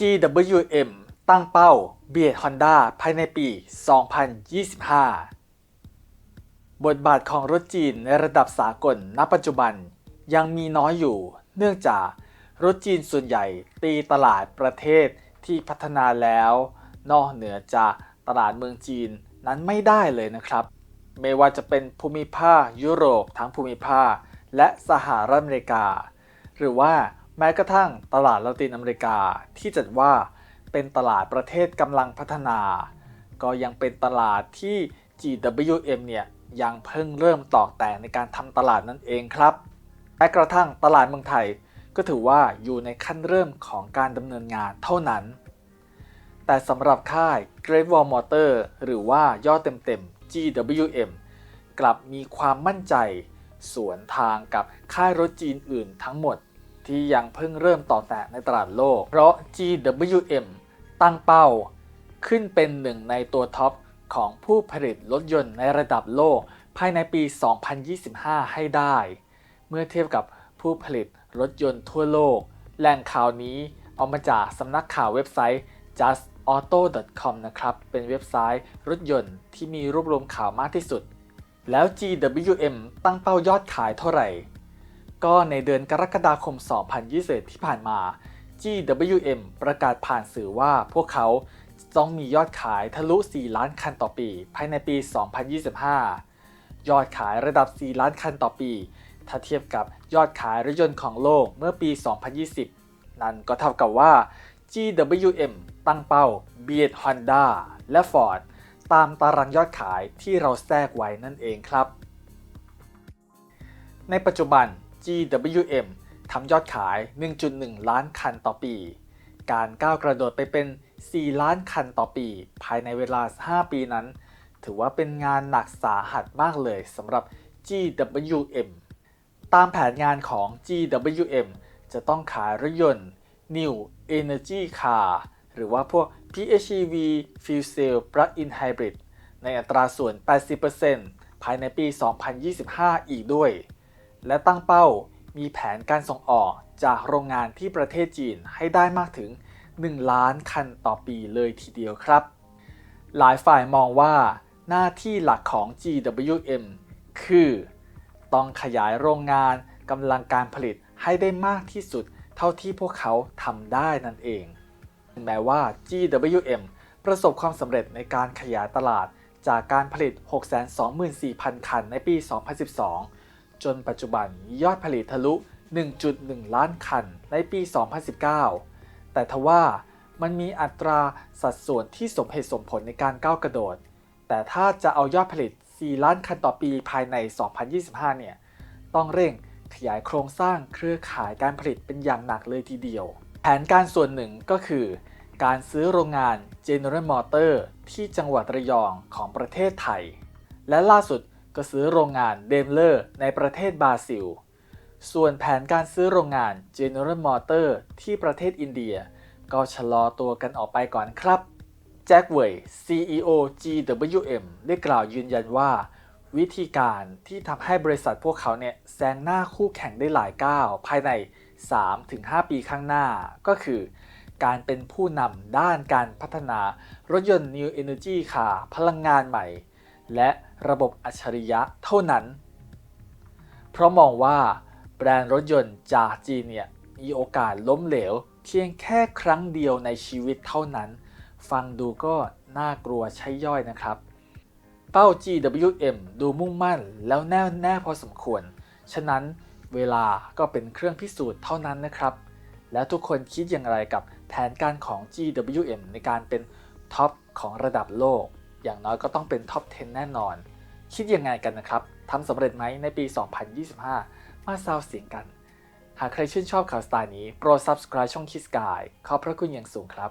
GWM ตั้งเป้าเบียด Honda ภายในปี 2025 บทบาทของรถจีนในระดับสากลณปัจจุบันยังมีน้อยอยู่ เนื่องจากรถจีนส่วนใหญ่ตีตลาดประเทศที่พัฒนาแล้ว นอกเหนือจากตลาดเมืองจีนนั้นไม่ได้เลยนะครับ ไม่ว่าจะเป็นภูมิภาคยุโรปทั้งภูมิภาคและสหรัฐอเมริกา หรือว่า แม้กระทั่งตลาดละตินอเมริกาที่จัดว่าเป็นตลาดประเทศกำลังพัฒนา ก็ยังเป็นตลาดที่ GWM เนี่ยยังเพิ่งเริ่มตอกแต่ในการทำตลาดนั่นเองครับแม้กระทั่งตลาดเมืองไทยก็ถือว่าอยู่ในขั้นเริ่มของการดำเนินงานเท่านั้น แต่สำหรับค่าย Great Wall Motor หรือว่าย่อเต็มๆ GWM กลับมีความมั่นใจ สวนทางกับค่ายรถจีนอื่นทั้งหมด ที่ยังเพิ่งเริ่มต่อแตะในตลาดโลก เพราะ GWM ตั้งเป้า ขึ้นเป็นหนึ่งในตัวท็อปของผู้ผลิตรถยนต์ในระดับโลก ภายในปี 2025 ให้ได้ เมื่อเทียบกับผู้ผลิตรถยนต์ทั่วโลก แหล่งข่าวนี้เอามาจากสำนักข่าวเว็บไซต์ justauto.com นะครับ เป็นเว็บไซต์รถยนต์ที่มีรวบรวมข่าวมากที่สุด แล้ว GWM ตั้งเป้ายอดขายเท่าไหร่ ก็ในเดือนกรกฎาคม 2021 ที่ผ่านมา GWM ประกาศผ่านสื่อว่าพวกเขาต้องมียอดขายทะลุ 4 ล้านคันต่อปี ภายในปี 2025 ยอดขายระดับ 4 ล้านคันต่อปี ถ้าเทียบกับยอดขายรถยนต์ของโลกเมื่อปี 2020 นั่นก็เท่ากับว่า GWM ตั้งเป้าเบียด Honda และ Ford ตามตารางยอดขายที่เราแทรกไว้นั่นเองครับ ในปัจจุบัน GWM ทำยอดขาย 1.1 ล้านคันต่อปี การก้าวกระโดดไปเป็น 4 ล้านคันต่อปี ภายในเวลา 5 ปีนั้น ถือว่าเป็นงานหนักสาหัสมากเลยสำหรับ GWM ตามแผนงานของ GWM จะต้องขายรถยนต์ New Energy Car หรือว่าพวก PHEV Fuel Cell Plug-in Hybrid ในอัตราส่วน 80%ภายในปี 2025 อีกด้วย และตั้งเป้ามีแผนการส่งออกจากโรงงานที่ประเทศจีนให้ได้มากถึง 1 ล้านคันต่อปีเลยทีเดียวครับ หลายฝ่ายมองว่าหน้าที่หลักของ GWM คือ ต้องขยายโรงงานกำลังการผลิตให้ได้มากที่สุดเท่าที่พวกเขาทำได้นั่นเอง แม้ว่า GWM ประสบความสำเร็จในการขยายตลาดจากการผลิต 624,000 คันในปี 2012 จนปัจจุบันยอดผลิตทะลุ 1.1 ล้านคันในปี 2019 แต่ทว่ามันมีอัตราสัดส่วนที่สมเหตุสมผลในการก้าวกระโดด แต่ถ้าจะเอายอดผลิต 4 ล้านคันต่อปีภายใน 2025 เนี่ย ต้องเร่งขยายโครงสร้างเครือข่ายการผลิตเป็นอย่างหนักเลยทีเดียว แผนการส่วนหนึ่งก็คือ การซื้อโรงงาน General Motor ที่จังหวัดระยองของประเทศไทย และล่าสุด ก็ซื้อโรงงาน Daimler ในประเทศบราซิล ส่วนแผนการซื้อโรงงาน General Motor ที่ประเทศอินเดีย ก็ชะลอตัวกันออกไปก่อนครับ แจ็คเวย CEO GWM ได้กล่าวยืนยันว่า วิธีการที่ทำให้บริษัทพวกเขาเนี่ยแซงหน้าคู่แข่งได้หลายก้าวภายใน 3-5 ปีข้างหน้าก็คือการเป็นผู้นำด้านการพัฒนารถยนต์ New Energy Car พลังงานใหม่ และ ระบบอัจฉริยะเท่านั้น เพราะมองว่าแบรนด์รถยนต์จากจีนเนี่ยมีโอกาสล้มเหลว เพียงแค่ครั้งเดียวในชีวิตเท่านั้น ฟังดูก็น่ากลัวใช้ย่อยนะครับ เป้า GWM ดูมุ่งมั่นแล้วแน่วแน่พอสมควร ฉะนั้นเวลาก็เป็นเครื่องพิสูจน์เท่านั้นนะครับ แล้วทุกคนคิดอย่างไรกับแผนการของ GWM ในการเป็นท็อปของระดับโลก อย่างน้อยก็ต้องเป็นท็อป 10 แน่นอน คิดยังไงกันนะครับทำสำเร็จไหมในปี 2025 มาซาวเสียงกัน หากใครชื่นชอบข่าวสไตล์นี้ โปรด subscribe ช่องคิสกายขอบพระคุณอย่างสูงครับ